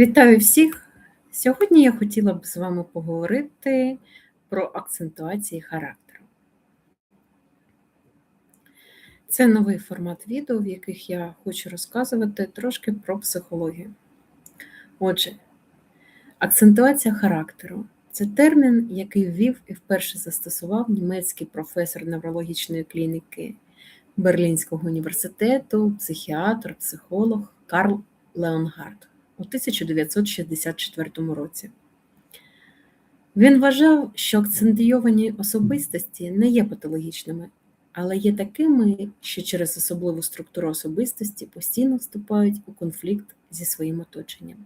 Вітаю всіх! Сьогодні я хотіла б з вами поговорити про акцентуації характеру. Це новий формат відео, в яких я хочу розказувати трошки про психологію. Отже, акцентуація характеру це термін, який ввів і вперше застосував німецький професор неврологічної клініки Берлінського університету, психіатр, психолог Карл Леонгард у 1964 році. Він вважав, що акцентійовані особистості не є патологічними, але є такими, що через особливу структуру особистості постійно вступають у конфлікт зі своїм оточенням.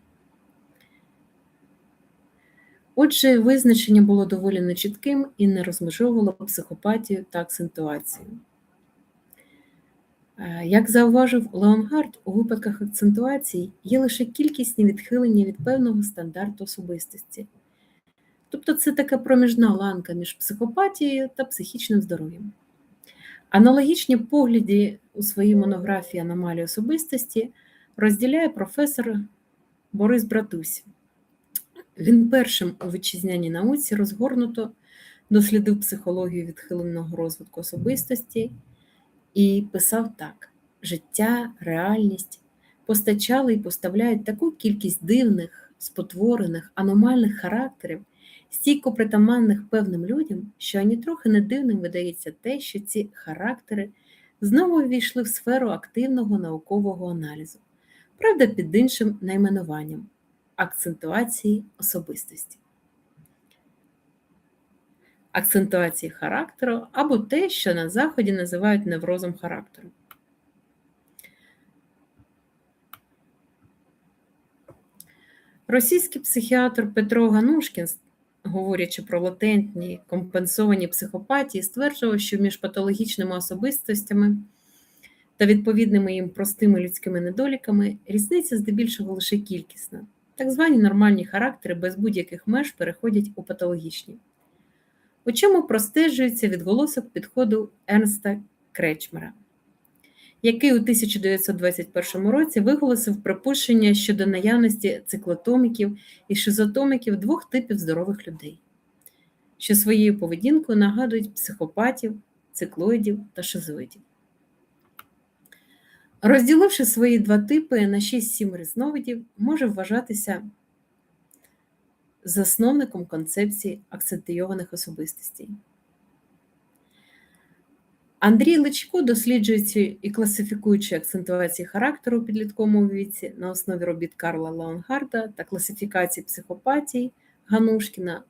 Отже, визначення було доволі нечітким і не розмежовувало психопатію та акцентуацію. Е, як зауважив Леонгард, у випадках акцентуацій є лише кількісні відхилення від певного стандарту особистості. Тобто це така проміжна ланка між психопатією та психічним здоров'ям. Аналогічні погляди у своїй монографії аномалії особистості розділяє професор Борис Братусь. Він першим у вітчизняній науці розгорнуто дослідив психологію відхиленого розвитку особистості і писав так: життя, реальність постачали і поставляють таку кількість дивних, спотворених, аномальних характерів, стійко притаманних певним людям, що ані трохи не дивним видається те, що ці характери знову ввійшли в сферу активного наукового аналізу, правда, під іншим найменуванням акцентуації особистості акцентуації характеру або те, що на Заході називають неврозом характеру. Російський психіатр Петро Ганушкін, говорячи про латентні компенсовані психопатії, стверджував, що між патологічними особистостями та відповідними їм простими людськими недоліками різниця здебільшого лише кількісна. Так звані нормальні характери без будь-яких меж переходять у патологічні у чому простежується відголосок підходу Ернста Кречмера, який у 1921 році виголосив припущення щодо наявності циклотоміків і шизотоміків двох типів здорових людей, що своєю поведінкою нагадують психопатів, циклоїдів та шизоїдів. Розділивши свої два типи на 6-7 різновидів, може вважатися засновником концепції акцентуйованих особистостей. Андрій Личко, досліджуючи і класифікуючи акцентуації характеру у підлітковому віці на основі робіт Карла Лаунгарда та класифікації психопатії Ганушкіна,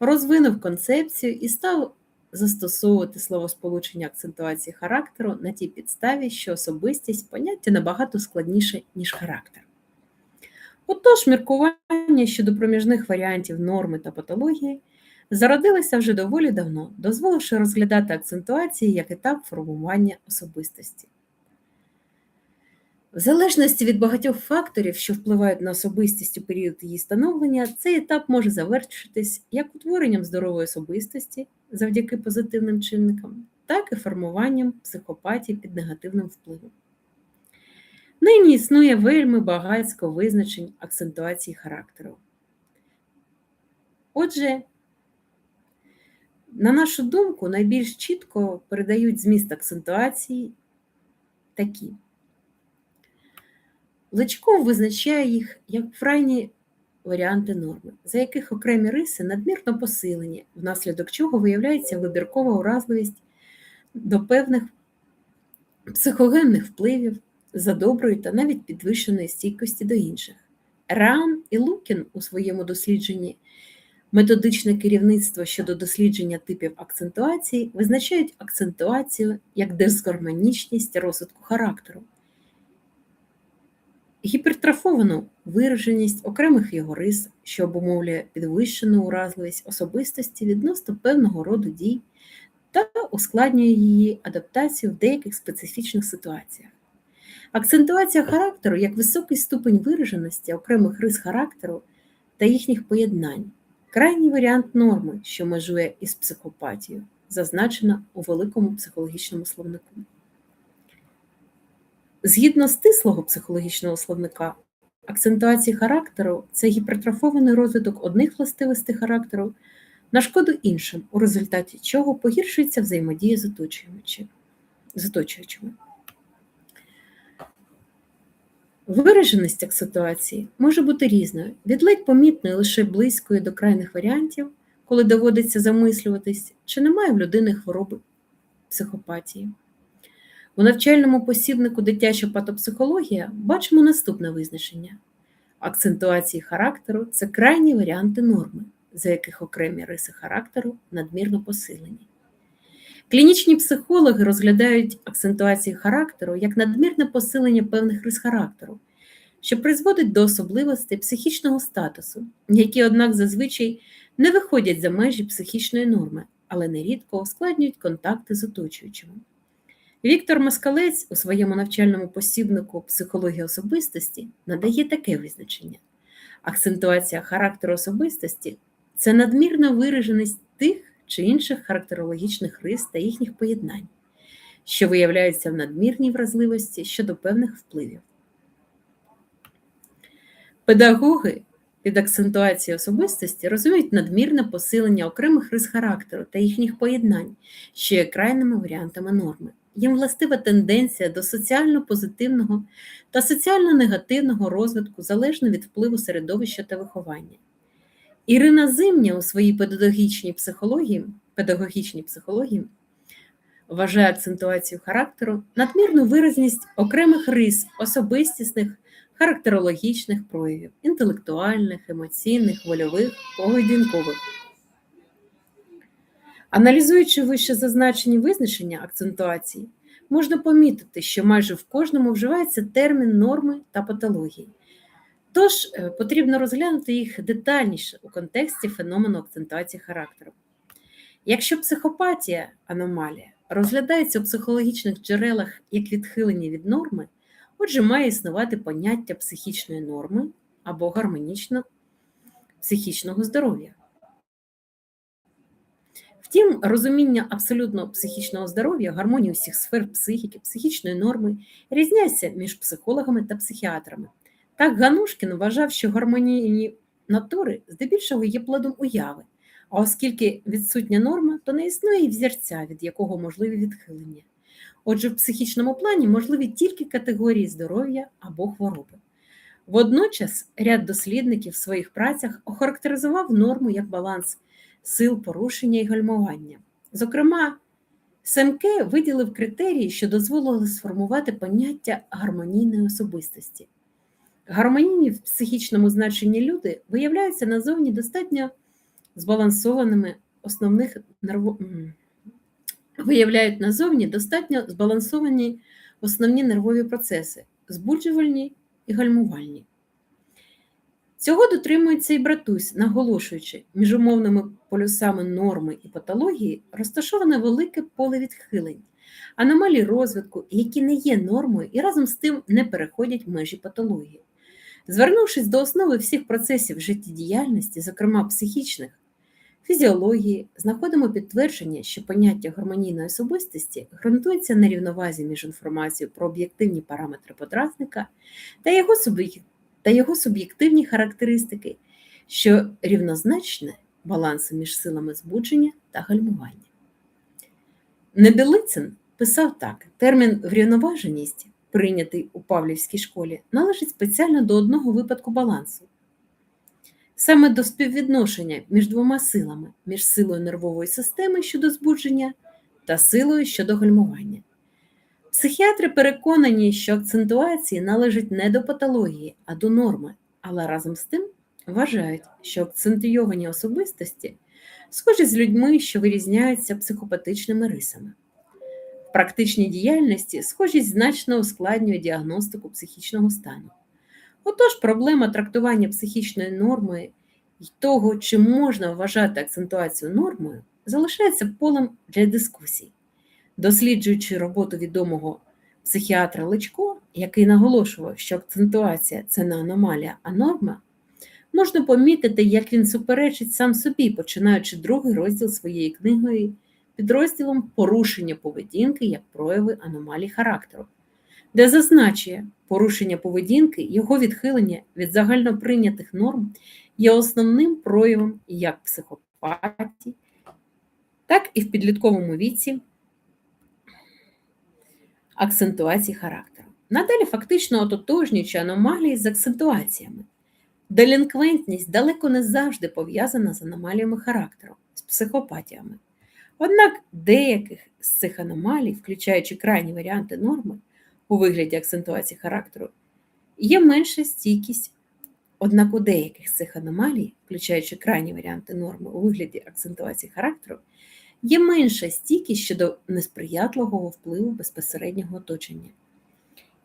розвинув концепцію і став застосовувати словосполучення акцентуації характеру на тій підставі, що особистість поняття набагато складніше, ніж характер. Отож, міркування щодо проміжних варіантів норми та патології зародилися вже доволі давно, дозволивши розглядати акцентуації як етап формування особистості. В залежності від багатьох факторів, що впливають на особистість у період її становлення, цей етап може завершитись як утворенням здорової особистості завдяки позитивним чинникам, так і формуванням психопатії під негативним впливом. Нині існує вельми багатько визначень акцентуації характеру. Отже, на нашу думку, найбільш чітко передають зміст акцентуації такі. Личков визначає їх як крайні варіанти норми, за яких окремі риси надмірно посилені, внаслідок чого виявляється вибіркова уразливість до певних психогенних впливів за доброї та навіть підвищеної стійкості до інших. Ран і Лукін у своєму дослідженні методичне керівництво щодо дослідження типів акцентуації визначають акцентуацію як дисгармонічність розвитку характеру, гіпертрофовану вираженість окремих його рис, що обумовлює підвищену уразливість особистості відносно певного роду дій та ускладнює її адаптацію в деяких специфічних ситуаціях. Акцентуація характеру як високий ступень вираженості окремих рис характеру та їхніх поєднань, крайній варіант норми, що межує із психопатією, зазначена у великому психологічному словнику. Згідно стислого психологічного словника, акцентуації характеру це гіпертрофований розвиток одних властивостей характеру на шкоду іншим, у результаті чого погіршується взаємодія з оточуючими. Вираженість акцентуації може бути різною, від ледь помітної лише близької до крайних варіантів, коли доводиться замислюватись, чи немає в людини хвороби психопатії. У навчальному посібнику дитяча патопсихологія бачимо наступне визначення: акцентуації характеру це крайні варіанти норми, за яких окремі риси характеру надмірно посилені. Клінічні психологи розглядають акцентуації характеру як надмірне посилення певних рис характеру, що призводить до особливостей психічного статусу, які, однак, зазвичай не виходять за межі психічної норми, але нерідко ускладнюють контакти з оточуючими. Віктор Москалець у своєму навчальному посібнику психології особистості надає таке визначення: акцентуація характеру особистості це надмірна вираженість тих чи інших характерологічних рис та їхніх поєднань, що виявляються в надмірній вразливості щодо певних впливів. Педагоги під акцентуацією особистості розуміють надмірне посилення окремих рис характеру та їхніх поєднань, що є крайними варіантами норми. Їм властива тенденція до соціально позитивного та соціально негативного розвитку залежно від впливу середовища та виховання. Ірина Зимня у своїй педагогічній психології педагогічній психології вважає акцентуацію характеру надмірну виразність окремих рис особистісних, характерологічних проявів, інтелектуальних, емоційних, вольових, поведінкових. Аналізуючи вище зазначені визначення акцентуації, можна помітити, що майже в кожному вживається термін норми та патології. Тож е, потрібно розглянути їх детальніше у контексті феномену акцентуації характеру. Якщо психопатія аномалія розглядається у психологічних джерелах як відхилення від норми, отже, має існувати поняття психічної норми або гармонічно психічного здоров'я. Втім, розуміння абсолютно психічного здоров'я, гармонії усіх сфер психіки, психічної норми різняється між психологами та психіатрами. Так Ганушкін вважав, що гармонійні натури здебільшого є плодом уяви, а оскільки відсутня норма, то не існує і взірця, від якого можливі відхилення. Отже, в психічному плані можливі тільки категорії здоров'я або хвороби. Водночас ряд дослідників в своїх працях охарактеризував норму як баланс сил порушення і гальмування. Зокрема, Семке виділив критерії, що дозволили сформувати поняття гармонійної особистості. Гармонійні в психічному значенні люди виявляються назовні достатньо збалансованими основних нерво... виявляють назовні достатньо збалансовані основні нервові процеси, збуджувальні і гальмувальні. Цього дотримується і братусь, наголошуючи, між умовними полюсами норми і патології розташоване велике поле відхилень, аномалій розвитку, які не є нормою і разом з тим не переходять межі патології. Звернувшись до основи всіх процесів життєдіяльності, зокрема психічних, фізіології, знаходимо підтвердження, що поняття гармонійної особистості ґрунтується на рівновазі між інформацією про об'єктивні параметри подразника та його та його суб'єктивні характеристики, що рівнозначне балансу між силами збудження та гальмування. Небілицин писав так: термін врівноваженість прийнятий у Павлівській школі, належить спеціально до одного випадку балансу, саме до співвідношення між двома силами, між силою нервової системи щодо збудження та силою щодо гальмування. Психіатри переконані, що акцентуації належать не до патології, а до норми, але разом з тим вважають, що акцентуйовані особистості схожі з людьми, що вирізняються психопатичними рисами практичній діяльності схожість значно ускладнює діагностику психічного стану. Отож, проблема трактування психічної норми і того, чи можна вважати акцентуацію нормою, залишається полем для дискусій. Досліджуючи роботу відомого психіатра Личко, який наголошував, що акцентуація це не аномалія, а норма, можна помітити, як він суперечить сам собі, починаючи другий розділ своєї книги підрозділом порушення поведінки як прояви аномалій характеру. де зазначує порушення поведінки, його відхилення від загальноприйнятих норм є основним проявом як психопатії, так і в підлітковому віці акцентуації характеру. Надалі фактично ототожнюючи аномалії з акцентуаціями. Делінквентність далеко не завжди пов'язана з аномаліями характеру, з психопатіями. Однак деяких з цих аномалій, включаючи крайні варіанти норми у вигляді акцентуації характеру, є менша стійкість. Однак у деяких з цих аномалій, включаючи крайні варіанти норми у вигляді акцентуації характеру, є менша стійкість щодо несприятливого впливу безпосереднього оточення.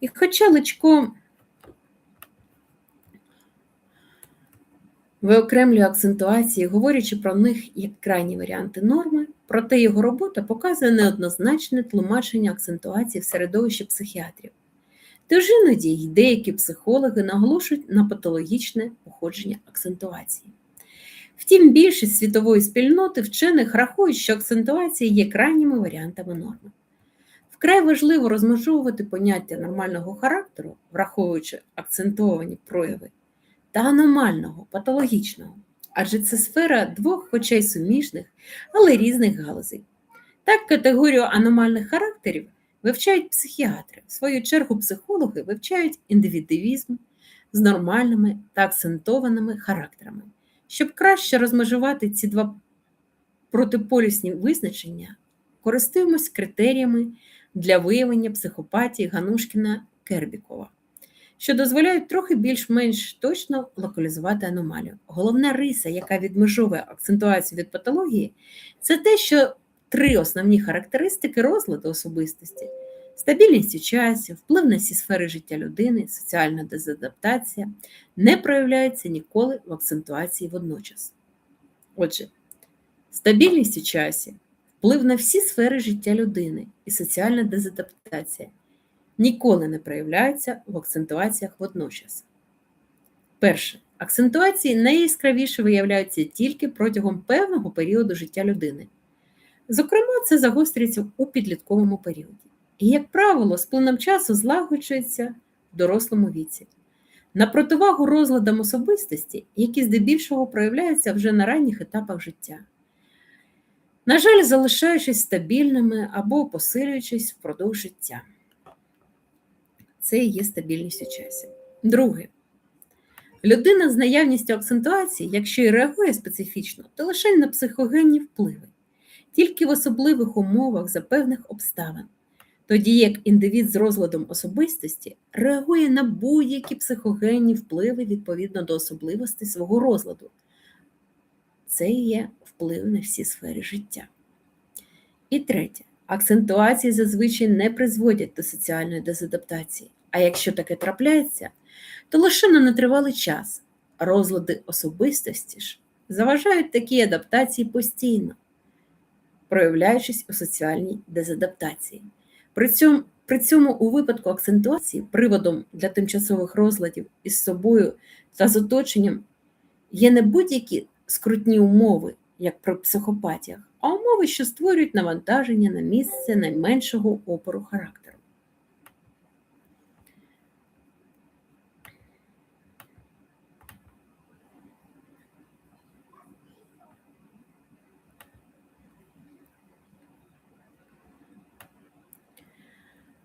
І хоча Личко виокремлює акцентуації, говорячи про них як крайні варіанти норми, проте його робота показує неоднозначне тлумачення акцентуації в середовищі психіатрів. Тож іноді й деякі психологи наголошують на патологічне походження акцентуації. Втім, більшість світової спільноти вчених рахують, що акцентуації є крайніми варіантами норми. Вкрай важливо розмежовувати поняття нормального характеру, враховуючи акцентовані прояви, та аномального, патологічного, адже це сфера двох, хоча й суміжних, але різних галузей. Так, категорію аномальних характерів вивчають психіатри, в свою чергу, психологи вивчають індивідуалізм з нормальними та акцентованими характерами. Щоб краще розмежувати ці два протиполюсні визначення, користуємось критеріями для виявлення психопатії Ганушкіна Кербікова, що дозволяють трохи більш-менш точно локалізувати аномалію. Головна риса, яка відмежовує акцентуацію від патології, це те, що три основні характеристики розладу особистості. Стабільність у часі, вплив на всі сфери життя людини, соціальна дезадаптація не проявляється ніколи в акцентуації водночас. Отже, стабільність у часі, вплив на всі сфери життя людини і соціальна дезадаптація ніколи не проявляються в акцентуаціях водночас. Перше. Акцентуації найяскравіше виявляються тільки протягом певного періоду життя людини. Зокрема, це загострюється у підлітковому періоді і, як правило, з плином часу злагоджується в дорослому віці. На противагу розладам особистості, які здебільшого проявляються вже на ранніх етапах життя. На жаль, залишаючись стабільними або посилюючись впродовж життя. Це і є стабільність у часі. Друге. Людина з наявністю акцентуації, якщо і реагує специфічно, то лише на психогенні впливи, тільки в особливих умовах за певних обставин тоді як індивід з розладом особистості реагує на будь-які психогенні впливи відповідно до особливостей свого розладу. Це є вплив на всі сфери життя. І третє, акцентуації зазвичай не призводять до соціальної дезадаптації, а якщо таке трапляється, то лише на нетривалий час розлади особистості ж заважають такі адаптації постійно, проявляючись у соціальній дезадаптації. При цьому, при цьому у випадку акцентуації приводом для тимчасових розладів із собою та з оточенням є не будь-які скрутні умови, як при психопатіях, а умови, що створюють навантаження на місце найменшого опору характеру.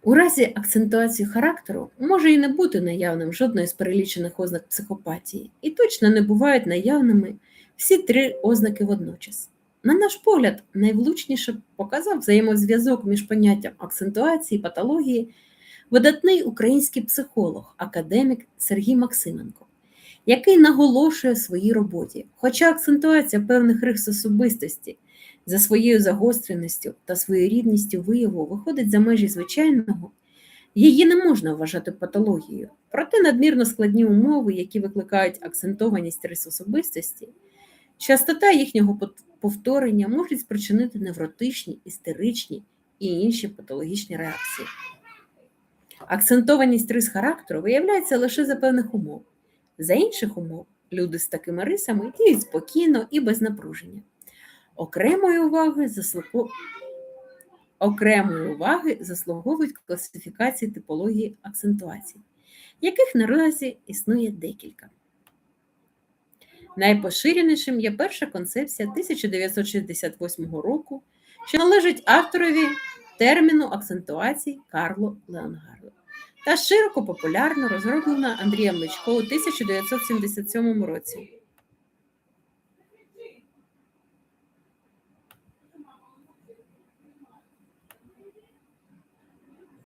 У разі акцентуації характеру може і не бути наявним жодної з перелічених ознак психопатії, і точно не бувають наявними всі три ознаки водночас. На наш погляд, найвлучніше показав взаємозв'язок між поняттям акцентуації і патології видатний український психолог, академік Сергій Максименко, який наголошує в своїй роботі, хоча акцентуація певних рис особистості за своєю загостреністю та своєрідністю вияву виходить за межі звичайного, її не можна вважати патологією, проте надмірно складні умови, які викликають акцентованість рис особистості, частота їхнього повторення можуть спричинити невротичні, істеричні і інші патологічні реакції. Акцентованість рис характеру виявляється лише за певних умов. За інших умов люди з такими рисами діють спокійно і без напруження. Окремої уваги заслугу... окремої уваги заслуговують класифікації типології акцентуацій, яких наразі існує декілька. Найпоширенішим є перша концепція 1968 року, що належить авторові терміну акцентуацій Карло Леонгардо та широко популярно розроблена Андрієм Личко у 1977 році.